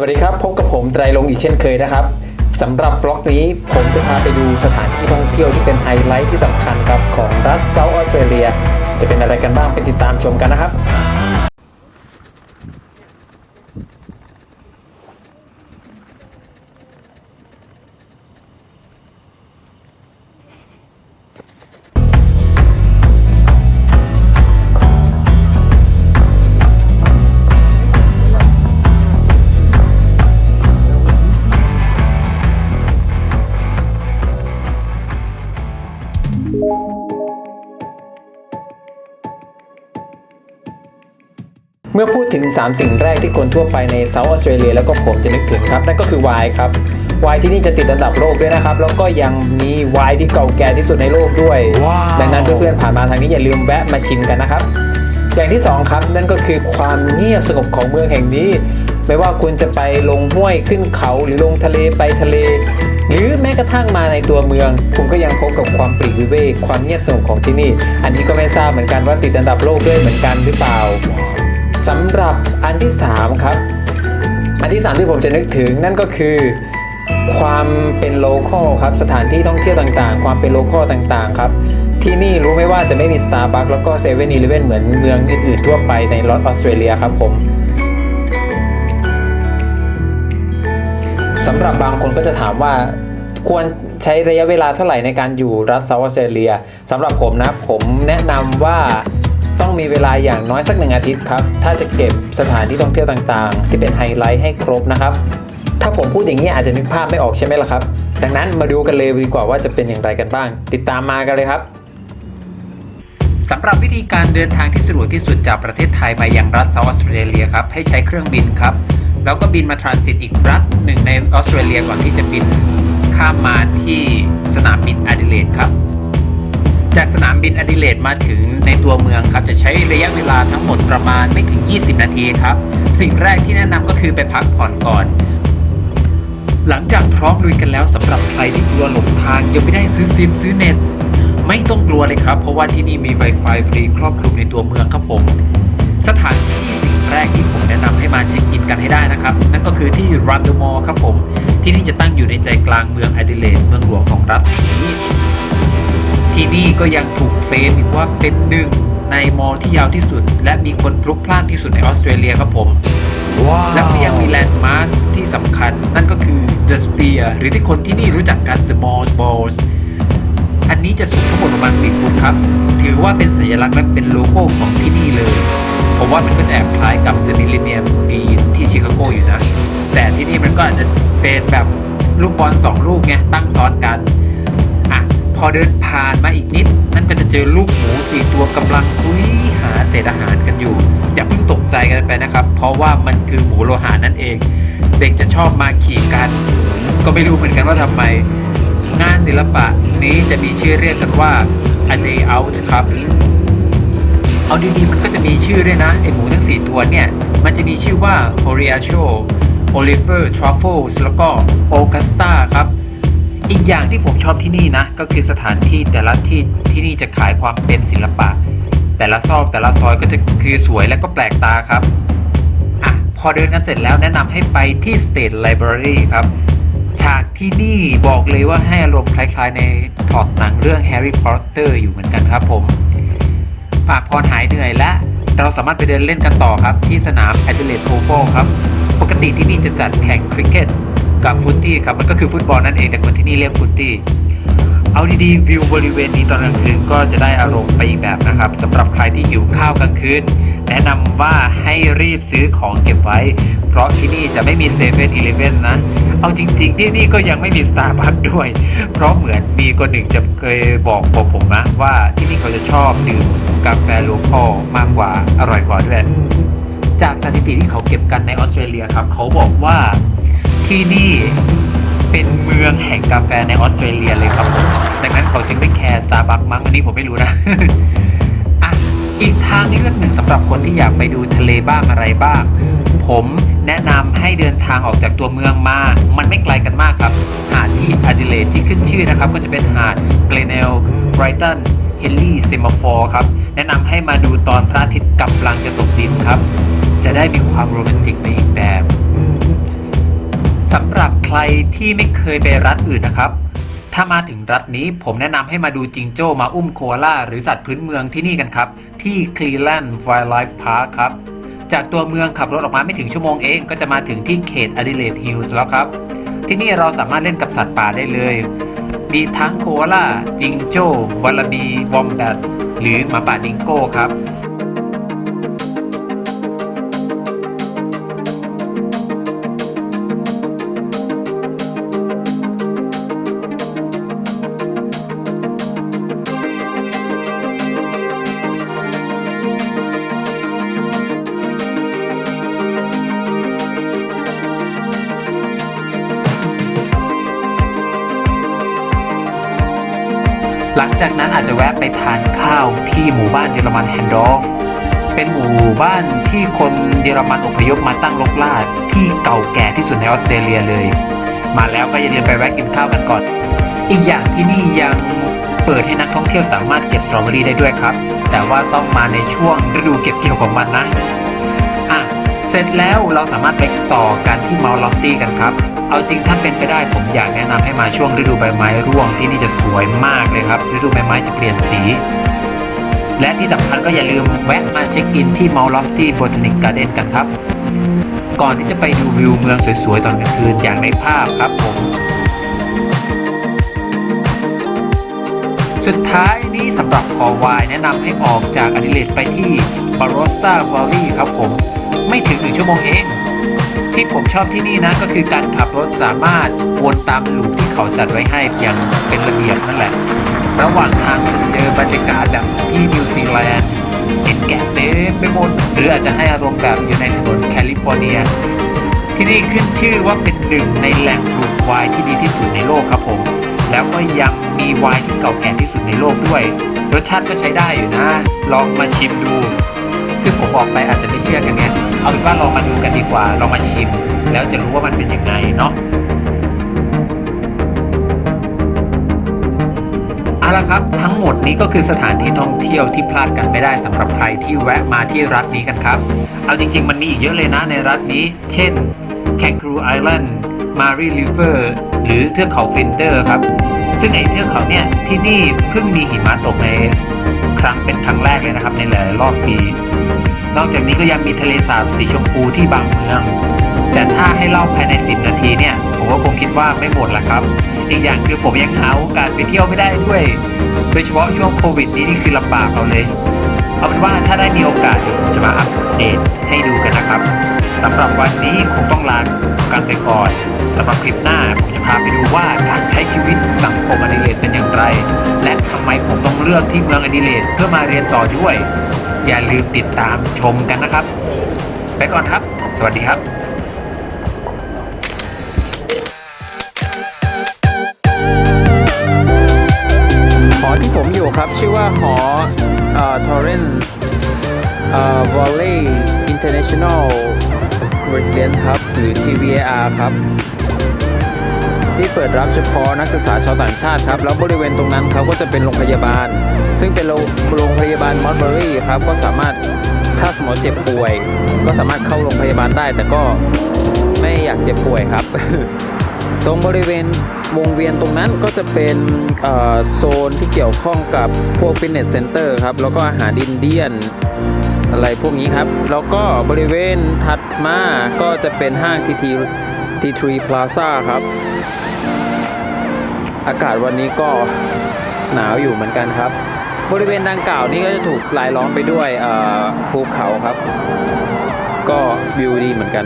วัสดีครับ พบกับผมไตรลงอีกเช่นเคยนะครับสำหรับฟล็อกนี้ผมจะพาไปดูสถานที่ท่องเที่ยวที่เป็นไฮไลท์ที่สำคัญครับของรัฐเซาท์ออสเตรเลีย จะเป็นอะไรกันบ้างไปติดตามชมกันนะครับ เมื่อพูดถึง 3 สิ่งแรกที่คนทั่วไปในเซาท์ออสเตรเลียแล้วก็ผมจะนึกถึงครับ นั่นก็คือไวน์ครับไวน์ที่นี่จะติดอันดับโลกด้วยนะครับ แล้วก็ยังมีไวน์ที่เก่าแก่ที่สุดในโลกด้วยว้าวดังนั้นเพื่อนๆผ่านมาทางนี้อย่าลืมแวะมาชิมกันนะครับ อย่างที่ 2 ครับ นั่นก็คือความเงียบสงบของเมืองแห่งนี้ ไม่ว่าคุณจะไปลงห้วยขึ้นเขาหรือลงทะเลไปทะเล หรือแม้กระทั่งมาในตัวเมือง คุณก็ยังพบกับความปลีกวิเวกความเงียบสงบของที่นี่ อันนี้ก็ไม่ทราบเหมือนกันว่าติดอันดับโลกด้วยเหมือนกันหรือเปล่า สำหรับอันที่ 3 ครับ อันที่ 3 ที่ผมจะนึกถึงนั่นก็คือ ความเป็นโลคอลครับ สถานที่ท่องเที่ยวต่างๆ ความเป็นโลคอลต่างๆ ครับ ที่นี่รู้ไหมว่าจะไม่มี Starbucks แล้วก็7 e เ e ่ e อเหมือนเมืองอื่นๆทั่วไปในรัฐออสเตรเลียครับผมสำหรับบางคนก็จะถามว่าควรใช้ระยะเวลาเท่าไหร่ในการอยู่รัฐเซาท์ออสเตรเลียสำหรับผมนะผมแนะนำว่า มีเวลาอย่างน้อยสักหนึ่งอาทิตย์ครับ ถ้าจะเก็บสถานที่ท่องเที่ยวต่างๆ ที่เป็นไฮไลท์ให้ครบนะครับ ถ้าผมพูดอย่างนี้อาจจะนึกภาพไม่ออกใช่ไหมล่ะครับ ดังนั้นมาดูกันเลยดีกว่าว่าจะเป็นอย่างไรกันบ้าง ติดตามมากันเลยครับสำหรับวิธีการเดินทางที่สะดวกที่สุดจากประเทศไทยมายังรัฐเซาท์ออสเตรเลียครับให้ใช้เครื่องบินครับ แล้วก็บินมาทรานสิตอีกรัฐหนึ่งในออสเตรเลียก่อนที่จะบินข้ามมาที่สนามบินแอดิเลดครับ จากสนามบินอดิเลดมาถึงในตัวเมืองครับจะใช้ระยะเวลาทั้งหมดประมาณไม่ถึง 20 นาทีครับ สิ่งแรกที่แนะนำก็คือไปพักผ่อนก่อน หลังจากพร้อมลุยกันแล้วสำหรับใครที่กลัวหลงทางยังไม่ได้ซื้อซิมซื้อเน็ต ไม่ต้องกลัวเลยครับ เพราะว่าที่นี่มี Wi-Fi ฟรีครอบคลุมในตัวเมืองครับผม สถานที่สิ่งแรกที่ผมแนะนำให้มาเช็คอินกันให้ได้นะครับ นั่นก็คือที่รันเดอร์มอลครับผม ที่นี่จะตั้งอยู่ในใจกลางเมืองแอดิเลดเมืองหลวงของรัฐนี้ ที่นี่ก็ยังถูกเคลมอีกว่าเป็นหนึ่งในมอลล์ที่ยาวที่สุด และมีคนพลุกพล่านที่สุดในออสเตรเลียครับผมว้าวและก็ยังมีแลนด์มาร์คที่สำคัญ นั่นก็คือ The Sphere หรือที่คนที่นี่รู้จักกัน The Mall Balls อันนี้จะสูงทั้งหมดประมาณ4ฟุตครับ ถือว่าเป็นสัญลักษณ์และเป็นโลโก้ของที่นี่เลย ผมว่ามันก็จะแอบคล้ายกับ The Millennium Bean ที่ชิคาโกอยู่นะ แต่ที่นี่มันก็อาจจะเป็นแบบลูกบอลสองลูกไงตั้งซ้อนกันอะ พอเดินผ่านมาอีกนิด นั่นก็จะเจอลูกหมูสี่ตัวกำลังคุยหาเศษอาหารกันอยู่ อย่าเพิ่งตกใจกันไปนะครับ เพราะว่ามันคือหมูโลหะนั่นเอง เด็กจะชอบมาขี่กัน ก็ไม่รู้เหมือนกันว่าทำไม งานศิลปะนี้จะมีชื่อเรียกกันว่า a day out ครับเอาดีๆมันก็จะมีชื่อด้วยนะไอหมูทั้ง 4 ตัวเนี่ย มันจะมีชื่อว่า h o r i a c h o Oliver Truffles แล้วก็ Augusta ครับ อีกอย่างที่ผมชอบที่นี่นะ ก็คือสถานที่แต่ละที่ที่นี่จะขายความเป็นศิลปะ แต่ละซอกแต่ละซอยก็จะคือสวยและก็แปลกตาครับอะพอเดินกันเสร็จแล้วแนะนำให้ไปที่ State Library ครับ ฉากที่นี่บอกเลยว่าให้อารมณ์คล้ายๆ ในพล็อตหนังเรื่อง Harry Potter อยู่เหมือนกันครับผมฝากพรหายเหนื่อยและเราสามารถไปเดินเล่นกันต่อครับ ที่สนาม Adelaide Oval ครับ ปกติที่นี่จะจัดแข่งคริกเก็ต กับฟุตตี้ครับมันก็คือฟุตบอลนั่นเองแต่คนที่นี่เรียกฟุตตี้เอาดีๆวิวบริเวณนี้ตอนกลางคืนก็จะได้อารมณ์ไปอีกแบบนะครับสำหรับใครที่หิวข้าวกลางคืนแนะนำว่าให้รีบซื้อของเก็บไว้ เพราะที่นี่จะไม่มีเซเว่นอีเลฟเว่นนะ เอาจริง ๆ ที่นี่ก็ยังไม่มีสตาร์บัคด้วย เพราะเหมือนมีคนหนึ่งจะเคยบอกผมผมนะว่าที่นี่เขาจะชอบดื่มกาแฟโลคอลมากกว่าอร่อยกว่าด้วยจากสถิติที่เขาเก็บกันในออสเตรเลียครับ เขาบอกว่า ที่นี่เป็นเมืองแห่งกาแฟในออสเตรเลียเลยครับผมดังนั้นเขาจึงไม่แคร์สตาร์บัคมั้งอันนี้ผมไม่รู้นะอะอีกทางเลือกหนึ่งสำหรับคนที่อยากไปดูทะเลบ้างอะไรบ้าง ผมแนะนำให้เดินทางออกจากตัวเมืองมา มันไม่ไกลกันมากครับ หาดที่อดิเลดที่ขึ้นชื่อนะครับ ก็จะเป็นหาดเกรเนลไบรตันเฮนลี่เซมาฟอร์ครับ แนะนำให้มาดูตอนพระอาทิตย์กำลังจะตกดินครับ จะได้มีความโรแมนติกไปอีกแบบ สำหรับใครที่ไม่เคยไปรัฐอื่นนะครับ ถ้ามาถึงรัฐนี้ผมแนะนำให้มาดูจิงโจ้มาอุ้มโคอาล่าหรือสัตว์พื้นเมืองที่นี่กันครับ ที่ Cleveland Wildlife Park ครับ จากตัวเมืองขับรถออกมาไม่ถึงชั่วโมงเอง ก็จะมาถึงที่เขต Adelaide Hills แล้วครับ ที่นี่เราสามารถเล่นกับสัตว์ป่าได้เลย มีทั้งโคอาล่าจิงโจ้วาลาบีวอมแบทหรือหมาป่าดิงโก้ครับ หลังจากนั้นอาจจะแวะไปทานข้าวที่หมู่บ้านเยอรมันแฮนดอฟเป็นหมู่บ้านที่คนเยอรมันอพยพมาตั้งรกรากที่เก่าแก่ที่สุดในออสเตรเลียเลย มาแล้วก็อย่าลืมไปแวะกินข้าวกันก่อน อีกอย่างที่นี่ยังเปิดให้นักท่องเที่ยวสามารถเก็บสตรอเบอรี่ได้ด้วยครับ แต่ว่าต้องมาในช่วงฤดูเก็บเกี่ยวของมันนะอะเสร็จแล้วเราสามารถไปต่อกันที่เมาลอฟตี้กันครับ เอาจริงถ้าเป็นไปได้ผมอยากแนะนำให้มาช่วงฤดูใบไม้ร่วงที่นี่จะสวยมากเลยครับ ฤดูใบไม้จะเปลี่ยนสี และที่สำคัญก็อย่าลืมแวะมาเช็คอินที่ Mount Lofty Botanic Garden กันครับ ก่อนที่จะไปดูวิวเมืองสวยๆตอนกลางคืนอย่างในภาพครับผม สุดท้ายนี้สำหรับคอวายแนะนำให้ออกจากอดิเลดไปที่ Barossa Valley ครับผม ไม่ถึงหนึ่งชั่วโมงเอง ที่ผมชอบที่นี่นะก็คือการขับรถสามารถวนตามลูปที่เขาจัดไว้ให้อย่างเป็นระเบียบนั่นแหละ ระหว่างทางจะเจอบรรยากาศแบบที่นิวซีแลนด์เห็นแกะเต็มไปหมดหรืออาจจะให้อารมณ์แบบอยู่ในถนนแคลิฟอร์เนีย ที่นี่ขึ้นชื่อว่าเป็นหนึ่งในแหล่งปลูกไวน์ที่ดีที่สุดในโลกครับผม แล้วก็ยังมีไวน์ที่เก่าแก่ที่สุดในโลกด้วย รสชาติก็ใช้ได้อยู่นะ ลองมาชิมดูซึ่งผมบอกไปอาจจะไม่เชื่อกันไง เอาเป็นว่าลองมาดูกันดีกว่าลองมาชิม แล้วจะรู้ว่ามันเป็นยังไงเนาะเอาละครับ ทั้งหมดนี้ก็คือสถานที่ท่องเที่ยวที่พลาดกันไม่ได้สำหรับใครที่แวะมาที่รัฐนี้กันครับ เอาจริง ๆ มันมีอีกเยอะเลยนะในรัฐนี้ เช่น Kangaroo Island Mary River หรือเทือกเขาเฟนเดอร์ครับ ซึ่งไอ้เทือกเขาเนี่ยที่นี่เพิ่งมีหิมะตกในครั้งเป็นครั้งแรกเลยนะครับในหลายรอบปี นอกจากนี้ก็ยังมีทะเลสาบสีชมพูที่บางเมือง แต่ถ้าให้เล่าภายใน 10 นาทีเนี่ย ผมก็คงคิดว่าไม่หมดละครับ อีกอย่างคือผมยังหาโอกาสไปเที่ยวไม่ได้ด้วย โดยเฉพาะช่วงโควิดนี้นี่คือลำบากเอาเลย เอาเป็นว่าถ้าได้มีโอกาสเดี๋ยวผมจะมาอัปเดตให้ดูกันนะครับสำหรับวันนี้คงต้องลากันไปก่อนสำหรับคลิปหน้าผมจะพาไปดูว่าการใช้ชีวิตสังคมอดิเรกเป็นอย่างไร และทำไมผมต้องเลือกที่เมืองอดิเรกเพื่อมาเรียนต่อด้วย อย่าลืมติดตามชมกันนะครับ ไปก่อนครับ สวัสดีครับหอที่ผมอยู่ครับ ชื่อว่าหอทอร์เรนวอลเลย์อินเตอร์เนชั่นแนลเรสเดนครับ หรือ TVAR ครับ ที่เปิดรับเฉพาะนักศึกษาชาวต่างชาติครับแล้วบริเวณตรงนั้นเขาก็จะเป็นโรงพยาบาล ซึ่งเป็นโรงพยาบาลมอสเบอรี่ครับก็สามารถถ้าสมมติเจ็บป่วย ก็สามารถเข้าโรงพยาบาลได้ แต่ก็ไม่อยากเจ็บป่วยครับ ตรงบริเวณวงเวียนตรงนั้นก็จะเป็นโซนที่เกี่ยวข้องกับพวกฟิตเนสเซ็นเตอร์ครับแล้วก็อาหารอินเดียนอะไรพวกนี้ครับ แล้วก็บริเวณถัดมาก็จะเป็นห้างทีทีทีทรีพลาซ่าครับ อากาศวันนี้ก็หนาวอยู่เหมือนกันครับ บริเวณดังกล่าวนี้ก็จะถูกรายล้อมไปด้วยภูเขาครับ ก็วิวดีเหมือนกัน